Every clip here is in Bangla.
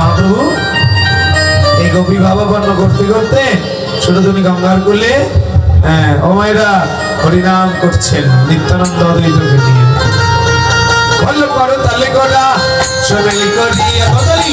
মহাপ্রভু এই গোপী ভাবাপন্ন করতে করতে ছোট তুমি গঙ্গার কুলে হ্যাঁ ও হরিনাম করছেন নিত্যানন্দ অদ্বৈতকে নিয়ে। বলল করো তালে করা সোনালি করিয়া বদলি।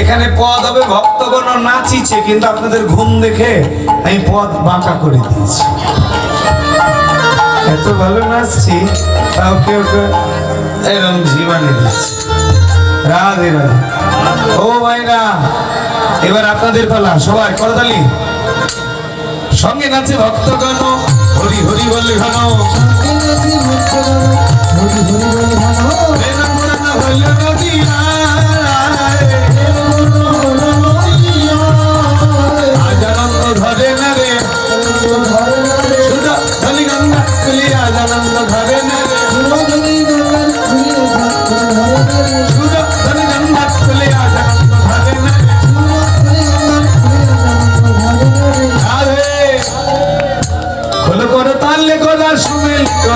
এখানে পদ হবে ভক্তগণ নাচিছে কিন্তু আপনাদের ঘুম দেখে আমি পদ বাঁকা করে দিয়েছি। এত ভালো নাচছি তাও কেউ কেউ এরকম জীবানে দিচ্ছে। রাধে রাধে। ও ভাইরা এবার আপনাদের পালা সবাই করতালি। সঙ্গে নাচে ভক্তগণ হরি হরি বলে ঘন। প্রেম পুরাণ হইল নদীয়ায়।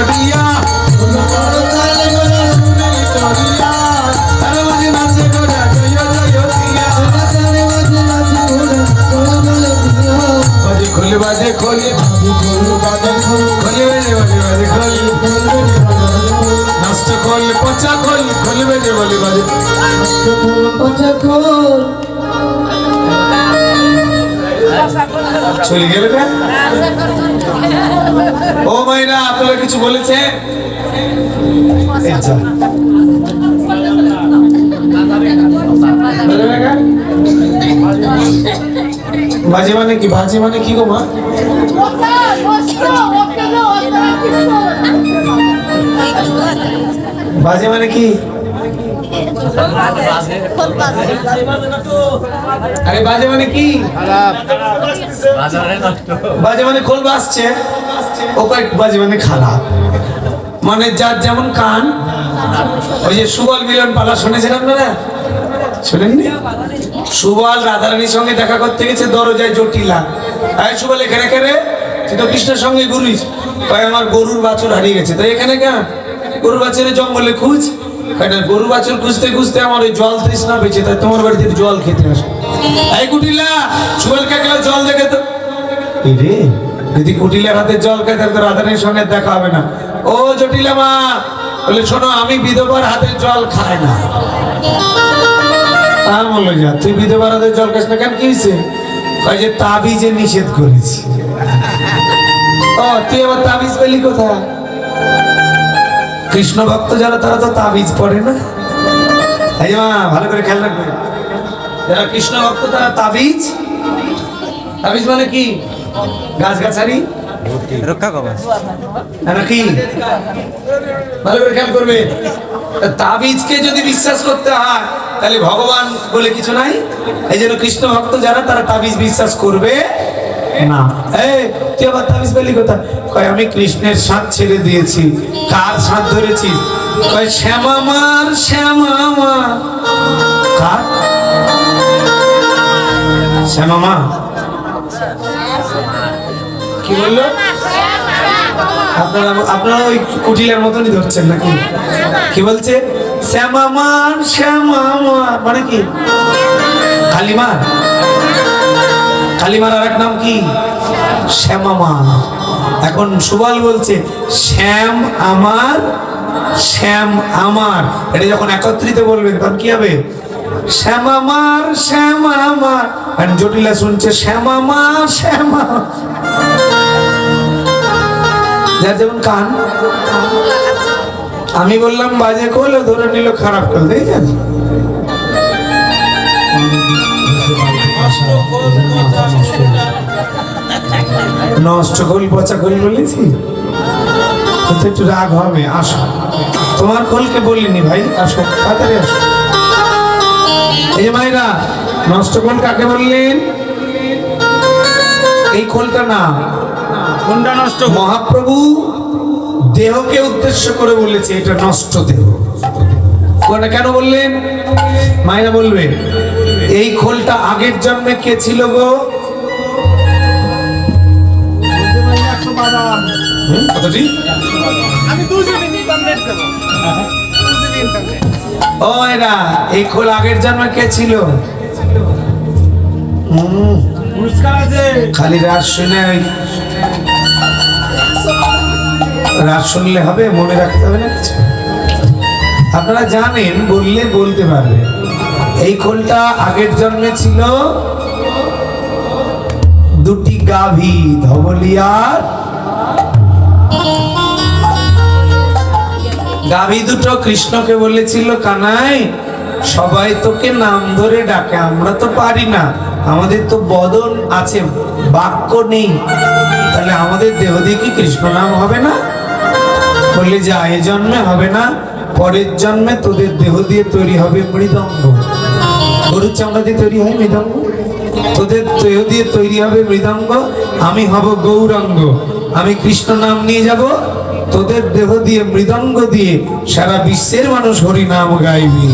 সুমেল করিয়া, তার মাঝে নাচে গোড়া জয় জয় দিয়া বাজে খোলে বাজে খোলে খোলে, বাজে বাজে বাজে নষ্ট খোল পচা খোল, খোলে বাজে বলে চলে গেলে। ও মাইরা আপনারা কিছু বলেছে? বাজে মানে কি, বাজে মানে কি গো মা বাজে মানে কি আরে বাজে মানে কি? বাজে মানে খোল বাজছে। ও কয়েক বাজে মানে খারাপ। মানে যার যেমন কান ওই যে সুবল মিলন পালা শুনেছেন আপনারা? শুনেননি? সুবল রাধারানীর সঙ্গে দেখা করতে গেছে দরজায় জটিলা। আয় সুবল এখানে এখানে তুই তো কৃষ্ণের সঙ্গে ঘুরিস। কয় আমার গরুর বাছুর হারিয়ে গেছে। তো এখানে কেন গরুর বাছুরের জঙ্গলে খুঁজ। না, গরু বাছুর খুঁজতে খুঁজতে আমার ওই জল তৃষ্ণা পেয়েছে তাই তোমার বাড়িতে জল খেতে আসো। এই কুটিলা সুবল কাকলা জল দেখে তো রে যদি কুটিলার হাতে জল খাই তাহলে তো রাধারানীর সঙ্গে দেখা হবে না। ও জটিলা মা বলে শোনো আমি বিধবার হাতে জল খাই না। তার বলল যা তুই বিধবার হাতে জল খাস না কেন? কি হয়েছে? কয় যে তাবিজে নিষেধ করেছি। ও তুই আবার তাবিজ পেলি কোথায়? কৃষ্ণ ভক্ত যারা তারা তো তাবিজ পড়ে না? এই মা ভালো করে খেয়াল রাখবে। যারা কৃষ্ণ ভক্ত তারা তাবিজ? তাবিজ মানে কি? গাছ গাছারি রক্ষা কবচ। নাকি ভালো করে খেয়াল করবে। তাবিজকে যদি বিশ্বাস করতে হয় তাহলে ভগবান বলে কিছু নাই। এই জন্য কৃষ্ণ ভক্ত যারা তারা তাবিজ বিশ্বাস করবে। আমি কৃষ্ণের সাথ ছেড়ে দিয়েছি, কার সাথ ধরেছি? কয় শ্যামামার শ্যামামার কার? শ্যামামা কি বলল? আপনারা আপনারা ওই কুটিলের মতনই ধরছেন নাকি? কি বলছে? শ্যামামার শ্যামামার মানে কি? কালিমার? কালিমার আর এক নাম কি? শ্যামামা। এখন সুবাল বলছে, শ্যাম আমার শ্যাম আমার। এটা যখন একত্রিত বলবেন তখন কি হবে? শ্যাম আমার শ্যাম আমার। আর জটিলা শুনছে শ্যামামা শ্যামা যার যেমন কান, আমি বললাম, বাজে ও ধরে নিল, খারাপ খোল। নষ্ট খোল পচা খোল বলেছি? তো একটু রাগ হবে আসো। তোমার খোলকে বলিনি ভাই আসো তাড়াতাড়ি আসো। এই যে মায়েরা নষ্ট খোল কাকে বললেন? এই খোলটা না কোনটা নষ্ট? মহাপ্রভু দেহকে উদ্দেশ্য করে বলেছে এটা নষ্ট দেহ। ওটা কেন বললেন? মায়েরা বলবে এই খোলটা আগের জন্মে কে ছিল গো? ও এরা এই খোল আগের জন্মে কে ছিল? খালি রাত শুনে ওই রাত শুনলে হবে মনে রাখতে হবে না কিছু। আপনারা জানেন বললে বলতে পারবে। এই খোলটা আগের জন্মে ছিল দুটি গাভী ধবলিয়ার গাভী দুটো কৃষ্ণকে বলেছিল, কানাই, সবাই তোকে নাম ধরে ডাকে, আমরা তো পারি না। আমাদের তো বদন আছে, বাক্য নেই। তাহলে আমাদের দেহ কি কৃষ্ণ নাম হবে না? বললে, যে এ জন্মে হবে না, পরের জন্মে তোদের দেহ দিয়ে তৈরি হবে মৃদঙ্গ। গরুর চামড়া দিয়ে তৈরি হয় মৃদঙ্গ। তোদের দেহ দিয়ে তৈরি হবে মৃদঙ্গ। আমি হব গৌরাঙ্গ। আমি কৃষ্ণ নাম নিয়ে যাব। তোদের দেহ দিয়ে মৃদঙ্গ দিয়ে সারা বিশ্বের মানুষ হরি নাম গাইবি।